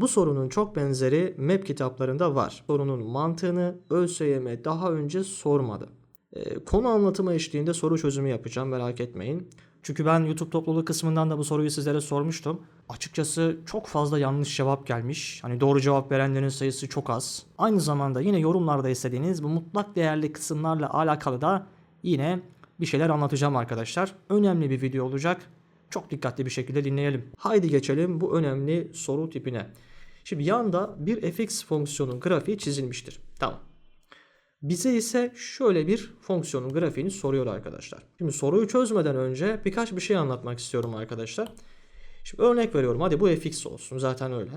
Bu sorunun çok benzeri map kitaplarında var. Sorunun mantığını ÖSYM daha önce sormadı. Ee, konu anlatımı eşliğinde soru çözümü yapacağım merak etmeyin. Çünkü ben YouTube topluluğu kısmından da bu soruyu sizlere sormuştum. Açıkçası çok fazla yanlış cevap gelmiş. Hani doğru cevap verenlerin sayısı çok az. Aynı zamanda yine yorumlarda istediğiniz bu mutlak değerli kısımlarla alakalı da yine bir şeyler anlatacağım arkadaşlar. Önemli bir video olacak. Çok dikkatli bir şekilde dinleyelim. Haydi geçelim bu önemli soru tipine. Şimdi yanda bir fx fonksiyonun grafiği çizilmiştir. Tamam. Bize ise şöyle bir fonksiyonun grafiğini soruyor arkadaşlar. Şimdi soruyu çözmeden önce birkaç bir şey anlatmak istiyorum arkadaşlar. Şimdi örnek veriyorum. Hadi bu fx olsun. Zaten öyle.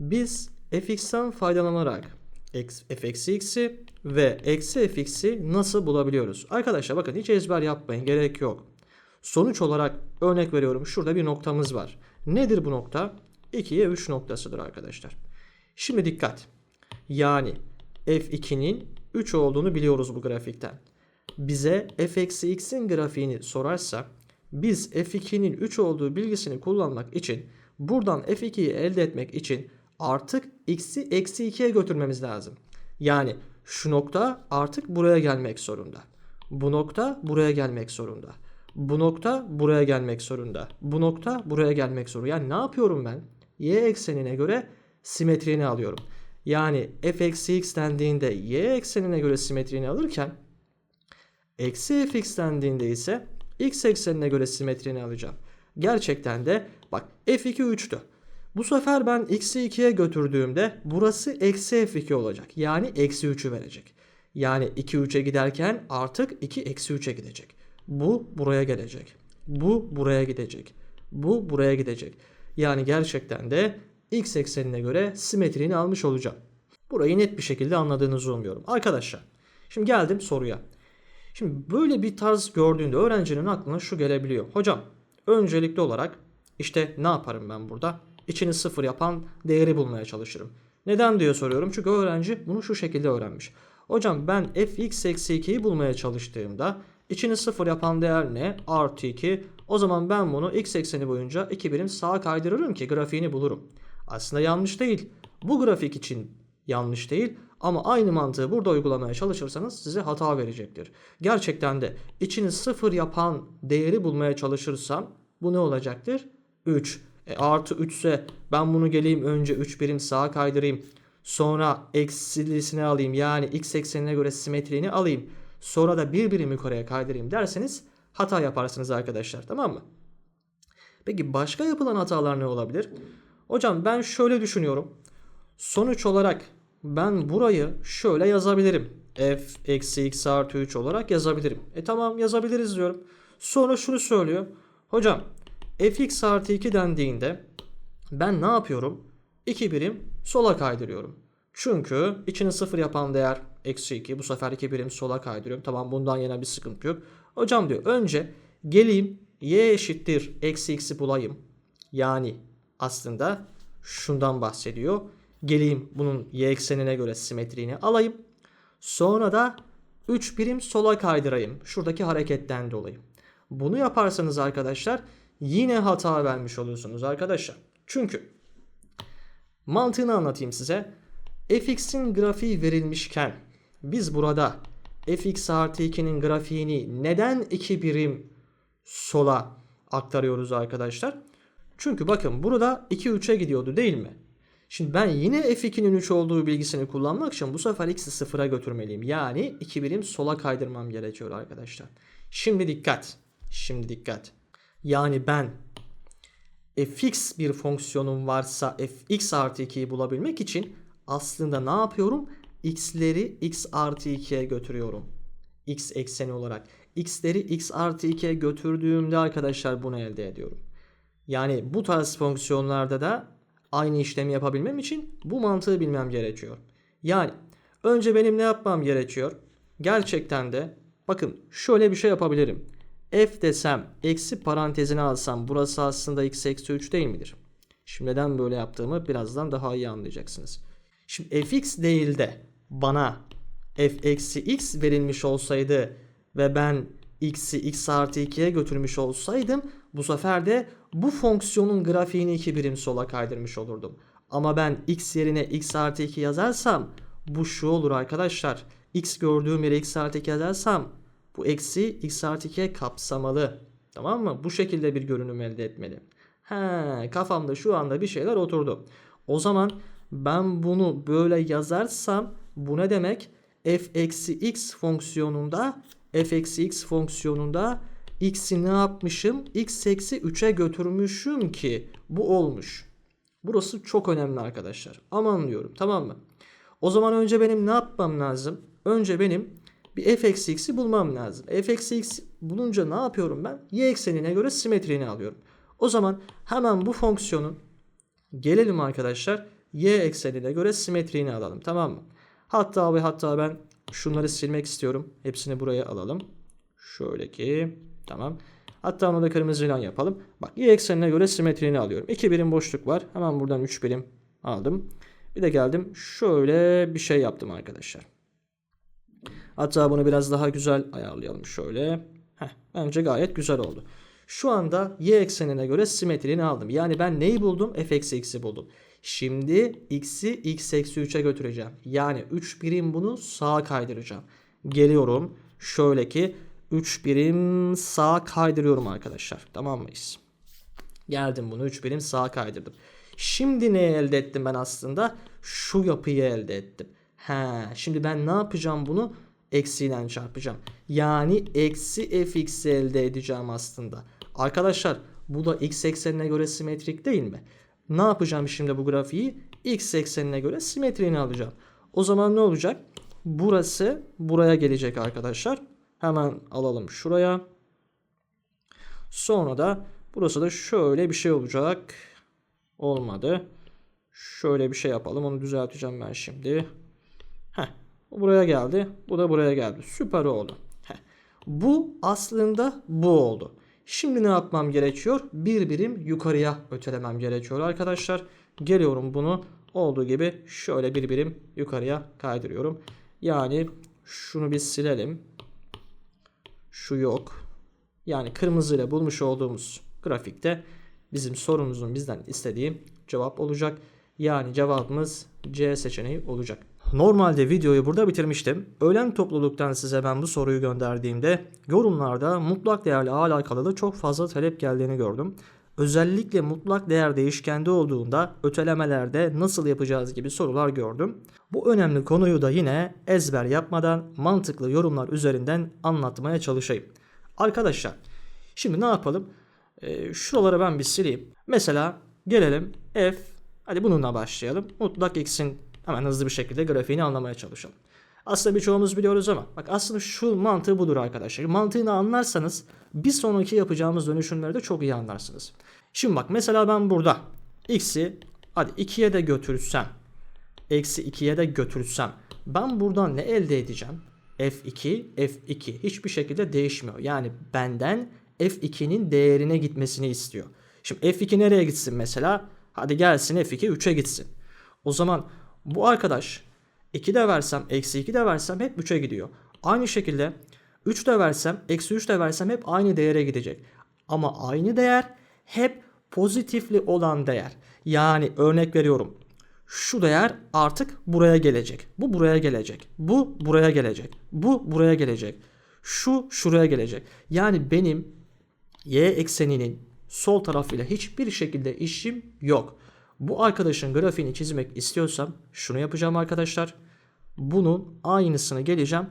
Biz fx'ten faydalanarak f x'i ve eksi fx'i nasıl bulabiliyoruz? Arkadaşlar bakın hiç ezber yapmayın. Gerek yok. Sonuç olarak örnek veriyorum. Şurada bir noktamız var. Nedir bu nokta? 2'ye 3 noktasıdır arkadaşlar. Şimdi dikkat. Yani f2'nin 3 olduğunu biliyoruz bu grafikten. Bize f eksi x'in grafiğini sorarsa biz f2'nin 3 olduğu bilgisini kullanmak için buradan f2'yi elde etmek için artık x'i eksi 2'ye götürmemiz lazım. Yani şu nokta artık buraya gelmek zorunda. Bu nokta buraya gelmek zorunda. Bu nokta buraya gelmek zorunda. Bu nokta buraya gelmek zorunda. Yani ne yapıyorum ben? Y eksenine göre simetriğini alıyorum. Yani f eksi x dendiğinde y eksenine göre simetriğini alırken eksi fx dendiğinde ise x eksenine göre simetriğini alacağım. Gerçekten de bak f2 3'tü. Bu sefer ben x'i 2'ye götürdüğümde burası eksi f2 olacak. Yani eksi 3'ü verecek. Yani 2 3'e giderken artık 2 eksi 3'e gidecek. Bu buraya gelecek. Bu buraya gidecek. Bu buraya gidecek. Yani gerçekten de x eksenine göre simetriğini almış olacağım. Burayı net bir şekilde anladığınızı umuyorum. Arkadaşlar şimdi geldim soruya. Şimdi böyle bir tarz gördüğünde öğrencinin aklına şu gelebiliyor. Hocam öncelikli olarak işte ne yaparım ben burada? İçini sıfır yapan değeri bulmaya çalışırım. Neden diye soruyorum. Çünkü öğrenci bunu şu şekilde öğrenmiş. Hocam ben fx eksi 2'yi bulmaya çalıştığımda içini sıfır yapan değer ne? Artı 2. O zaman ben bunu x ekseni boyunca 2 birim sağa kaydırırım ki grafiğini bulurum. Aslında yanlış değil. Bu grafik için yanlış değil ama aynı mantığı burada uygulamaya çalışırsanız size hata verecektir. Gerçekten de içini sıfır yapan değeri bulmaya çalışırsam bu ne olacaktır? 3. E, artı 3 ise ben bunu geleyim önce 3 birim sağa kaydırayım. Sonra eksilisini alayım yani x eksenine göre simetriğini alayım. Sonra da bir birim yukarıya kaydırayım derseniz hata yaparsınız arkadaşlar tamam mı? Peki başka yapılan hatalar ne olabilir? Hocam ben şöyle düşünüyorum. Sonuç olarak ben burayı şöyle yazabilirim. f eksi x artı 3 olarak yazabilirim. E tamam yazabiliriz diyorum. Sonra şunu söylüyor. Hocam fx artı 2 dendiğinde ben ne yapıyorum? 2 birim sola kaydırıyorum. Çünkü içini sıfır yapan değer eksi 2. Bu sefer 2 birim sola kaydırıyorum. Tamam bundan yana bir sıkıntı yok. Hocam diyor önce geleyim y eşittir eksi x'i bulayım. Yani aslında şundan bahsediyor. Geleyim bunun y eksenine göre simetriğini alayım. Sonra da 3 birim sola kaydırayım. Şuradaki hareketten dolayı. Bunu yaparsanız arkadaşlar yine hata vermiş oluyorsunuz arkadaşlar. Çünkü mantığını anlatayım size. Fx'in grafiği verilmişken biz burada fx artı 2'nin grafiğini neden 2 birim sola aktarıyoruz arkadaşlar? Çünkü bakın burada 2 3'e gidiyordu değil mi? Şimdi ben yine f2'nin 3 olduğu bilgisini kullanmak için bu sefer x'i sıfıra götürmeliyim. Yani 2 birim sola kaydırmam gerekiyor arkadaşlar. Şimdi dikkat. Şimdi dikkat. Yani ben fx bir fonksiyonum varsa fx artı 2'yi bulabilmek için aslında ne yapıyorum? x'leri x artı 2'ye götürüyorum. x ekseni olarak. x'leri x artı 2'ye götürdüğümde arkadaşlar bunu elde ediyorum. Yani bu tarz fonksiyonlarda da aynı işlemi yapabilmem için bu mantığı bilmem gerekiyor. Yani önce benim ne yapmam gerekiyor? Gerçekten de bakın şöyle bir şey yapabilirim. f desem eksi parantezine alsam burası aslında x eksi 3 değil midir? Şimdi neden böyle yaptığımı birazdan daha iyi anlayacaksınız. Şimdi fx değil de bana f eksi x verilmiş olsaydı ve ben x'i x artı 2'ye götürmüş olsaydım bu sefer de bu fonksiyonun grafiğini iki birim sola kaydırmış olurdum. Ama ben x yerine x artı 2 yazarsam bu şu olur arkadaşlar. x gördüğüm yere x artı 2 yazarsam bu eksi x artı 2'ye kapsamalı. Tamam mı? Bu şekilde bir görünüm elde etmeli. He, kafamda şu anda bir şeyler oturdu. O zaman ben bunu böyle yazarsam bu ne demek? f eksi x fonksiyonunda f eksi x fonksiyonunda x'i ne yapmışım? x eksi 3'e götürmüşüm ki bu olmuş. Burası çok önemli arkadaşlar. Aman diyorum tamam mı? O zaman önce benim ne yapmam lazım? Önce benim bir f eksi x'i bulmam lazım. f eksi x bulunca ne yapıyorum ben? y eksenine göre simetriğini alıyorum. O zaman hemen bu fonksiyonun gelelim arkadaşlar y eksenine göre simetriğini alalım tamam mı? Hatta ve hatta ben şunları silmek istiyorum. Hepsini buraya alalım. Şöyle ki tamam. Hatta onu da kırmızıyla yapalım. Bak y eksenine göre simetriğini alıyorum. 2 birim boşluk var. Hemen buradan 3 birim aldım. Bir de geldim şöyle bir şey yaptım arkadaşlar. Hatta bunu biraz daha güzel ayarlayalım şöyle. Heh, bence gayet güzel oldu. Şu anda y eksenine göre simetriğini aldım. Yani ben neyi buldum? f eksi x'i buldum. Şimdi x'i x eksi 3'e götüreceğim. Yani 3 birim bunu sağa kaydıracağım. Geliyorum. Şöyle ki 3 birim sağa kaydırıyorum arkadaşlar. Tamam mıyız? Geldim bunu 3 birim sağa kaydırdım. Şimdi ne elde ettim ben aslında? Şu yapıyı elde ettim. He, şimdi ben ne yapacağım bunu? Eksiyle çarpacağım. Yani eksi fx elde edeceğim aslında. Arkadaşlar bu da x eksenine göre simetrik değil mi? Ne yapacağım şimdi bu grafiği? X eksenine göre simetriğini alacağım. O zaman ne olacak? Burası buraya gelecek arkadaşlar. Hemen alalım şuraya. Sonra da burası da şöyle bir şey olacak. Olmadı. Şöyle bir şey yapalım. Onu düzelteceğim ben şimdi. Heh. Bu buraya geldi. Bu da buraya geldi. Süper oldu. Heh. Bu aslında bu oldu. Şimdi ne yapmam gerekiyor? Bir birim yukarıya ötelemem gerekiyor arkadaşlar. Geliyorum bunu olduğu gibi şöyle bir birim yukarıya kaydırıyorum. Yani şunu bir silelim. Şu yok. Yani kırmızıyla bulmuş olduğumuz grafikte bizim sorumuzun bizden istediği cevap olacak. Yani cevabımız C seçeneği olacak. Normalde videoyu burada bitirmiştim. Öğlen topluluktan size ben bu soruyu gönderdiğimde yorumlarda mutlak değerle alakalı da çok fazla talep geldiğini gördüm. Özellikle mutlak değer değişkende olduğunda ötelemelerde nasıl yapacağız gibi sorular gördüm. Bu önemli konuyu da yine ezber yapmadan mantıklı yorumlar üzerinden anlatmaya çalışayım. Arkadaşlar şimdi ne yapalım? Ee, şuraları ben bir sileyim. Mesela gelelim f hadi bununla başlayalım. Mutlak x'in hemen hızlı bir şekilde grafiğini anlamaya çalışalım. Aslında birçoğumuz biliyoruz ama bak aslında şu mantığı budur arkadaşlar. Mantığını anlarsanız bir sonraki yapacağımız dönüşümleri de çok iyi anlarsınız. Şimdi bak mesela ben burada x'i hadi 2'ye de götürsem eksi 2'ye de götürsem ben buradan ne elde edeceğim? F2, F2 hiçbir şekilde değişmiyor. Yani benden F2'nin değerine gitmesini istiyor. Şimdi F2 nereye gitsin mesela? Hadi gelsin F2 3'e gitsin. O zaman bu arkadaş 2 de versem eksi 2 de versem hep 3'e gidiyor. Aynı şekilde 3 de versem eksi 3 de versem hep aynı değere gidecek. Ama aynı değer hep pozitifli olan değer. Yani örnek veriyorum. Şu değer artık buraya gelecek. Bu buraya gelecek. Bu buraya gelecek. Bu buraya gelecek. Şu şuraya gelecek. Yani benim y ekseninin sol tarafıyla hiçbir şekilde işim yok. Bu arkadaşın grafiğini çizmek istiyorsam şunu yapacağım arkadaşlar. Bunun aynısını geleceğim.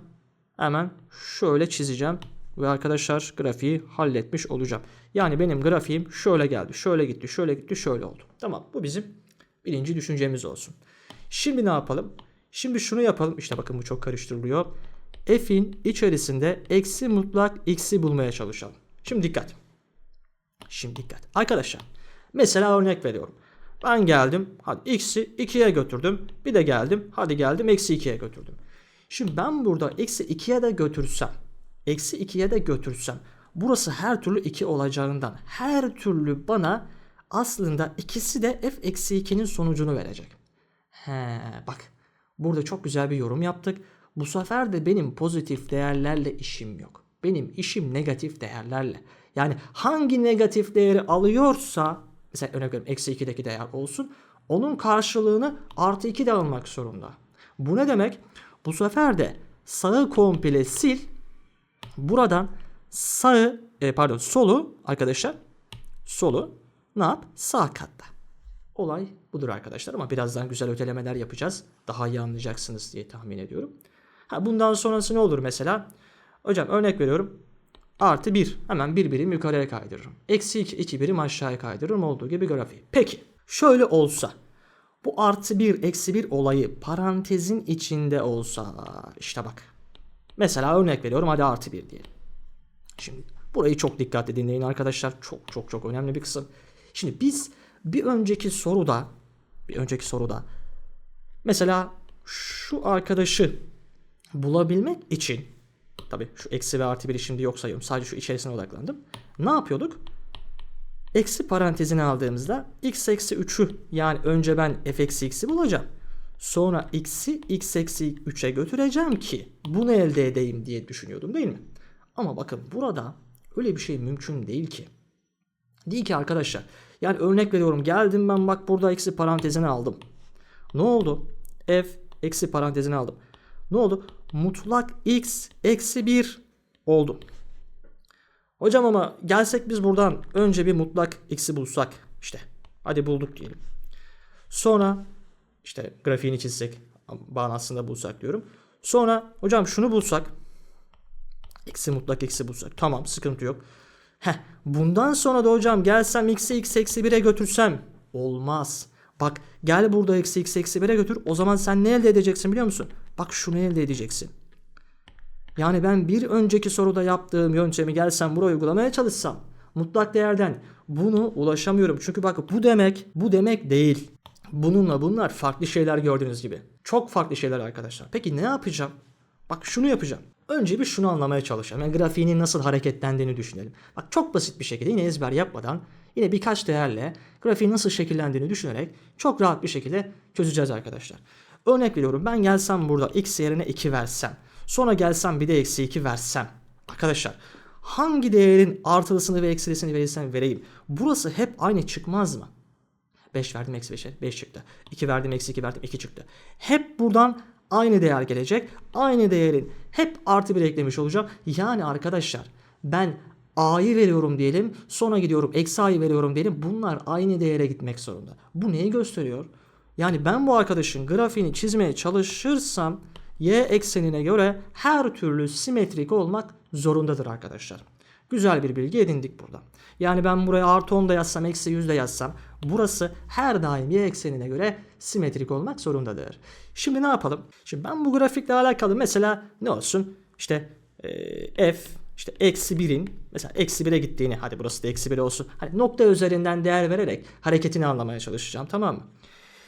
Hemen şöyle çizeceğim. Ve arkadaşlar grafiği halletmiş olacağım. Yani benim grafiğim şöyle geldi. Şöyle gitti. Şöyle gitti. Şöyle oldu. Tamam bu bizim birinci düşüncemiz olsun. Şimdi ne yapalım? Şimdi şunu yapalım. İşte bakın bu çok karıştırılıyor. F'in içerisinde eksi mutlak x'i bulmaya çalışalım. Şimdi dikkat. Şimdi dikkat. Arkadaşlar mesela örnek veriyorum. Ben geldim. Hadi x'i 2'ye götürdüm. Bir de geldim. Hadi geldim eksi 2'ye götürdüm. Şimdi ben burada eksi 2'ye de götürsem. Eksi 2'ye de götürsem. Burası her türlü 2 olacağından. Her türlü bana aslında ikisi de f eksi 2'nin sonucunu verecek. He bak. Burada çok güzel bir yorum yaptık. Bu sefer de benim pozitif değerlerle işim yok. Benim işim negatif değerlerle. Yani hangi negatif değeri alıyorsa mesela örnek veriyorum eksi 2'deki değer olsun. onun karşılığını artı 2 de almak zorunda. Bu ne demek? Bu sefer de sağı komple sil. Buradan sağı e, pardon solu arkadaşlar solu ne yap? Sağ katta. Olay budur arkadaşlar ama birazdan güzel ötelemeler yapacağız. Daha iyi anlayacaksınız diye tahmin ediyorum. Ha, bundan sonrası ne olur mesela? Hocam örnek veriyorum. Artı 1. Hemen bir birim yukarıya kaydırırım. Eksi 2. 2 birim aşağıya kaydırırım olduğu gibi grafiği. Peki. Şöyle olsa. Bu artı 1 eksi 1 olayı parantezin içinde olsa. işte bak. Mesela örnek veriyorum. Hadi artı 1 diyelim. Şimdi burayı çok dikkatli dinleyin arkadaşlar. Çok çok çok önemli bir kısım. Şimdi biz bir önceki soruda bir önceki soruda mesela şu arkadaşı bulabilmek için tabi şu eksi ve artı biri şimdi yok sayıyorum. Sadece şu içerisine odaklandım. Ne yapıyorduk? Eksi parantezini aldığımızda x eksi 3'ü yani önce ben f eksi x'i bulacağım. Sonra x'i x eksi 3'e götüreceğim ki bunu elde edeyim diye düşünüyordum değil mi? Ama bakın burada öyle bir şey mümkün değil ki. Değil ki arkadaşlar. Yani örnek veriyorum geldim ben bak burada eksi parantezini aldım. Ne oldu? F eksi parantezini aldım. Ne oldu? Mutlak x eksi 1 oldu. Hocam ama gelsek biz buradan önce bir mutlak x'i bulsak. işte hadi bulduk diyelim. Sonra işte grafiğini çizsek bağlantısında bulsak diyorum. Sonra hocam şunu bulsak. X'i mutlak x'i bulsak. Tamam sıkıntı yok. Heh, bundan sonra da hocam gelsem x'i x eksi 1'e götürsem. Olmaz. Bak gel burada eksi x eksi 1'e götür. O zaman sen ne elde edeceksin biliyor musun? Bak şunu elde edeceksin. Yani ben bir önceki soruda yaptığım yöntemi gelsem buraya uygulamaya çalışsam mutlak değerden bunu ulaşamıyorum. Çünkü bak bu demek bu demek değil. Bununla bunlar farklı şeyler gördüğünüz gibi. Çok farklı şeyler arkadaşlar. Peki ne yapacağım? Bak şunu yapacağım. Önce bir şunu anlamaya çalışalım. Yani grafiğinin nasıl hareketlendiğini düşünelim. Bak çok basit bir şekilde yine ezber yapmadan yine birkaç değerle grafiğin nasıl şekillendiğini düşünerek çok rahat bir şekilde çözeceğiz arkadaşlar. Örnek veriyorum ben gelsem burada x yerine 2 versem. Sonra gelsem bir de eksi 2 versem. Arkadaşlar hangi değerin artılısını ve eksilisini verirsem vereyim. Burası hep aynı çıkmaz mı? 5 verdim eksi 5'e 5 çıktı. 2 verdim eksi 2 verdim 2 çıktı. Hep buradan aynı değer gelecek. Aynı değerin hep artı bir eklemiş olacağım. Yani arkadaşlar ben a'yı veriyorum diyelim. Sonra gidiyorum eksi a'yı veriyorum diyelim. Bunlar aynı değere gitmek zorunda. Bu neyi gösteriyor? Yani ben bu arkadaşın grafiğini çizmeye çalışırsam y eksenine göre her türlü simetrik olmak zorundadır arkadaşlar. Güzel bir bilgi edindik burada. Yani ben buraya artı 10 da yazsam eksi 100 de yazsam burası her daim y eksenine göre simetrik olmak zorundadır. Şimdi ne yapalım? Şimdi ben bu grafikle alakalı mesela ne olsun? İşte e, f işte eksi 1'in mesela eksi 1'e gittiğini hadi burası da eksi 1 olsun. Hani nokta üzerinden değer vererek hareketini anlamaya çalışacağım tamam mı?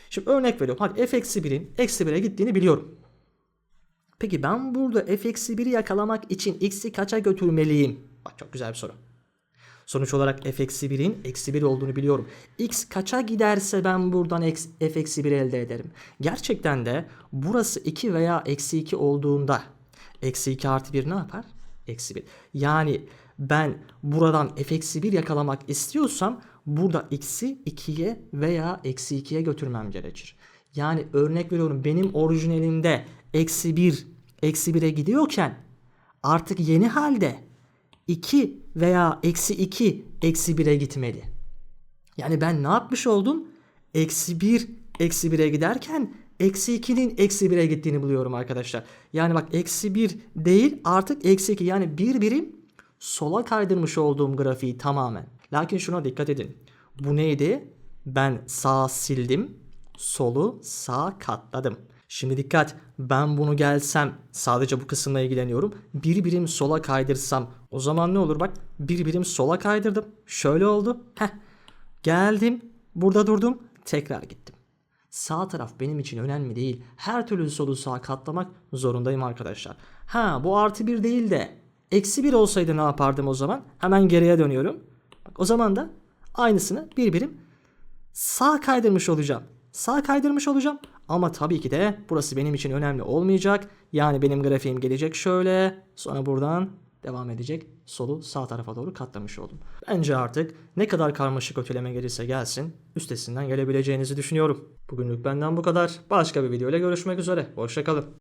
Şimdi örnek veriyorum. Hadi f eksi 1'in eksi 1'e gittiğini biliyorum. Peki ben burada f eksi 1'i yakalamak için x'i kaça götürmeliyim? Bak çok güzel bir soru. Sonuç olarak f eksi 1'in eksi 1 olduğunu biliyorum. x kaça giderse ben buradan f eksi 1 elde ederim. Gerçekten de burası 2 veya eksi 2 olduğunda eksi 2 artı 1 ne yapar? Eksi 1. Yani ben buradan f eksi 1 yakalamak istiyorsam burada x'i 2'ye veya eksi 2'ye götürmem gerekir. Yani örnek veriyorum benim orijinalimde eksi 1 eksi 1'e gidiyorken artık yeni halde 2 veya eksi 2 eksi 1'e gitmeli. Yani ben ne yapmış oldum? Eksi 1 eksi 1'e giderken eksi 2'nin eksi 1'e gittiğini buluyorum arkadaşlar. Yani bak eksi 1 değil artık eksi 2 yani bir birim sola kaydırmış olduğum grafiği tamamen. Lakin şuna dikkat edin. Bu neydi? Ben sağ sildim. Solu sağ katladım. Şimdi dikkat. Ben bunu gelsem sadece bu kısımla ilgileniyorum. Bir birim sola kaydırsam o zaman ne olur bak. Bir birim sola kaydırdım. Şöyle oldu. Heh. Geldim. Burada durdum. Tekrar gittim. Sağ taraf benim için önemli değil. Her türlü solu sağa katlamak zorundayım arkadaşlar. Ha bu artı bir değil de eksi bir olsaydı ne yapardım o zaman? Hemen geriye dönüyorum. Bak, o zaman da aynısını bir birim sağ kaydırmış olacağım. Sağ kaydırmış olacağım. Ama tabii ki de burası benim için önemli olmayacak. Yani benim grafiğim gelecek şöyle. Sonra buradan devam edecek. Solu sağ tarafa doğru katlamış oldum. Bence artık ne kadar karmaşık öteleme gelirse gelsin üstesinden gelebileceğinizi düşünüyorum. Bugünlük benden bu kadar. Başka bir videoyla görüşmek üzere. Hoşçakalın.